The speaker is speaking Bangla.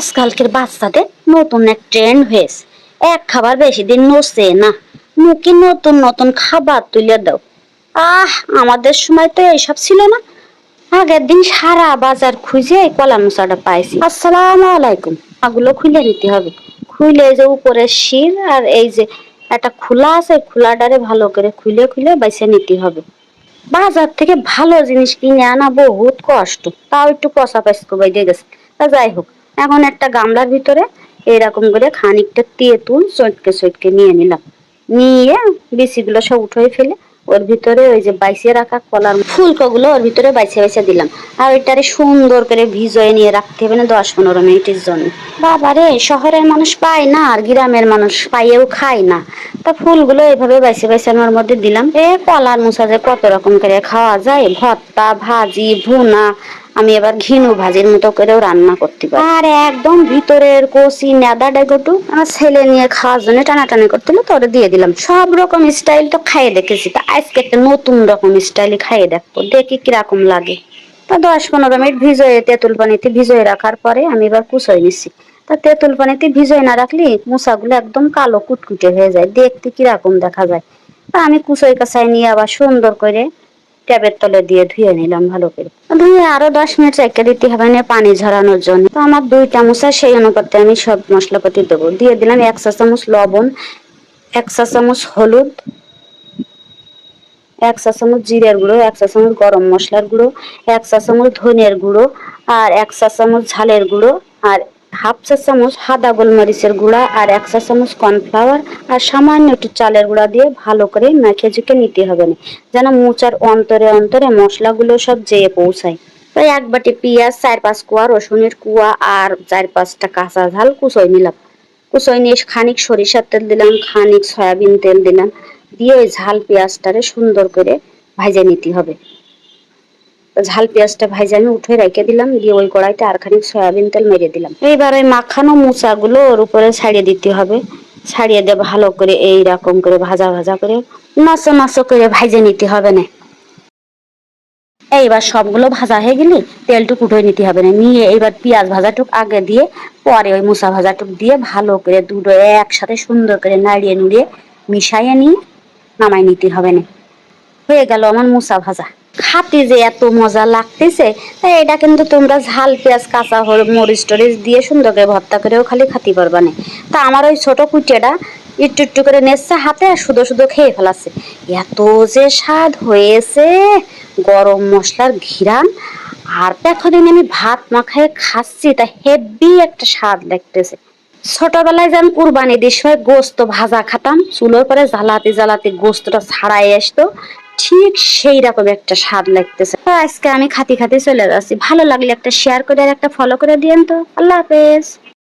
আজকালকের বাচ্চাদের নতুন এক ট্রেন্ড হয়েছে। এক খাবার বেশি দিন নসে না। মুখে নতুন নতুন খাবার তুলে দাও। আহ, আমাদের সময় তো এইসব ছিল না। আগের দিন সারা বাজার খুঁজে এই কলা মশাটা পাইছি। আসসালাম আলাইকুম। আগুলো খুলে নিতে হবে। খুলে যে উপরের শির আর এই যে একটা খোলা আছে, খোলাটারে ভালো করে খুলে খুলে বাইসে নিতে হবে। বাজার থেকে ভালো জিনিস কিনে আনা বহুত কষ্ট। তাও একটু কষা কবাই দিয়ে গেছে। তা যাই হোক এখন একটা গামলার ভিতরে এরকম করে খানিকটা তেঁতুল চটকে চটকে নিয়ে নিলাম। নিয়ে বিচিগুলো সব উঠে ফেলে ওর ভিতরে ওই যে বাইসে রাখা কলার ফুলকোগুলো ওর ভিতরে বাইসে বাইসে দিলাম। আর ওইটারে সুন্দর করে ভিজয়ে নিয়ে রাখতে হবে না দশ পনেরো মিনিটের জন্য। বাবারে, শহরের মানুষ পায় না আর গ্রামের মানুষ পাইয়েও খায় না। তা ফুলগুলো এইভাবে বাইসে বাইসে আমি ওর মধ্যে দিলাম। এ কলার মুসা যে কত রকম করে খাওয়া যায়, ভর্তা, ভাজি, ভুনা আমি এবার ঘিনু ভাজির মতো করেও রান্না করতে পারি। আর একদম ভিতরের কষি নেদা ডেগোটু আমার ছেলে নিয়ে খাওয়ার জন্য টানাটানি করছিল তোরে দিয়ে দিলাম। সব রকম স্টাইল তো খাইয়ে দেখেছি, তা আজকে একটা নতুন রকম স্টাইলে খাইয়ে দেখব, দেখি কীরকম লাগে। তা দশ পনেরো মিনিট ভিজয়ে, তেঁতুল পানিতে ভিজয়ে রাখার পরে আমি এবার কুচয়ে নিচ্ছি তা তেঁতুল পানিতে ভিজয়ে না রাখলে মুসাগুলো একদম কালো কুটকুটে হয়ে যায়, দেখতে কীরকম দেখা যায়। তা আমি কুচই কাছাই নিয়ে আবার সুন্দর করে ট্যাবের তলে দিয়ে ধুয়ে নিলাম ভালো করে। ধুয়ে আরও দশ মিনিট রেখে দিতে হবে না পানি ঝরানোর জন্য। তো আমার দুই চামচা সেই অনুপাতে আমি সব মশলাপাতি দেবো। দিয়ে দিলাম এক চা চামচ লবণ, এক চা চামচ হলুদ, এক চা চামচ জিরের গুঁড়ো, এক চা চামচ গরম মশলার গুঁড়ো, এক চা চামচ ধনের গুঁড়ো, আর এক চা চামচ ঝালের গুঁড়ো, আর হাফ চা চামচ সাদা গোলমরিচের গুঁড়া আর এক চা চামচ কর্নফ্লাওয়ার আর সামান্য একটু চালের গুঁড়া দিয়ে ভালো করে মেখে ঝুঁকে নিতে হবে না, যেন মোচার অন্তরে অন্তরে মশলাগুলো সব যেয়ে পৌঁছায়। তাই এক বাটি পেঁয়াজ, চার পাঁচ কুয়া রসুনের কুয়া আর চার পাঁচটা কাঁচা ঝাল কুচই নিলাম। কুচই নিয়ে খানিক সরিষার তেল দিলাম, খানিক সয়াবিন তেল দিলাম, দিয়ে ওই ঝাল পেঁয়াজটারে সুন্দর করে ভাজে নিতে হবে। ঝাল পেঁয়াজটা ভাজে আমি উঠে রেখে দিলাম, দিয়ে ওই কড়াইতে আর খানিক সয়াবিন তেল মেরে দিলাম। এইবার ওই মাখানো মোচাগুলো ওর উপরে ছাড়িয়ে দিতে হবে। ছাড়িয়ে দিয়ে ভালো করে এই রকম করে ভাজা ভাজা করে নাচো নাচো করে ভাজে নিতে হবে না। এইবার সবগুলো ভাজা হয়ে গেলে তেলটুক উঠে নিতে হবে না। নিয়ে এইবার পেঁয়াজ ভাজাটুক আগে দিয়ে, পরে ওই মুসা ভাজাটুক দিয়ে ভালো করে দুটো একসাথে সুন্দর করে নাড়িয়ে নুড়িয়ে মিশাইয়ে নিয়ে নামাই নিতে হবে না। হয়ে গেল আমার মুসা ভাজা। খাতে যে এত মজা লাগতেছে, তাই এটা কিন্তু তোমরা ঝাল, পেঁয়াজ, কাঁচা মরিচ টরিচ দিয়ে সুন্দর করে ভর্তা করেও খালি খাতে পারবা না। তা আমার ওই ছোট কুটিয়াটা একটু একটু করে নেচ্ছে হাতে আর শুধু শুধু খেয়ে ফেলাচ্ছে। এত যে স্বাদ হয়েছে, গরম মশলার ঘিরান। আর এখন আমি ভাত মাখায় খাচ্ছি তা হেভি একটা স্বাদ লাগতেছে। ছোটবেলায় যেন কুরবানি দিয়ে গোস্ত ভাজা খাতাম, চুলোর পরে জ্বালাতে জ্বালাতে গোস্তটা ছাড়াই আসতো। ঠিক সেই রকম একটা স্বাদ লাগতেছে। আজকে আমি খাতি খাতি চলে যাচ্ছি। ভালো লাগলে একটা শেয়ার করে আর একটা ফলো করে দিয়েন তো। আল্লাহ হাফেজ।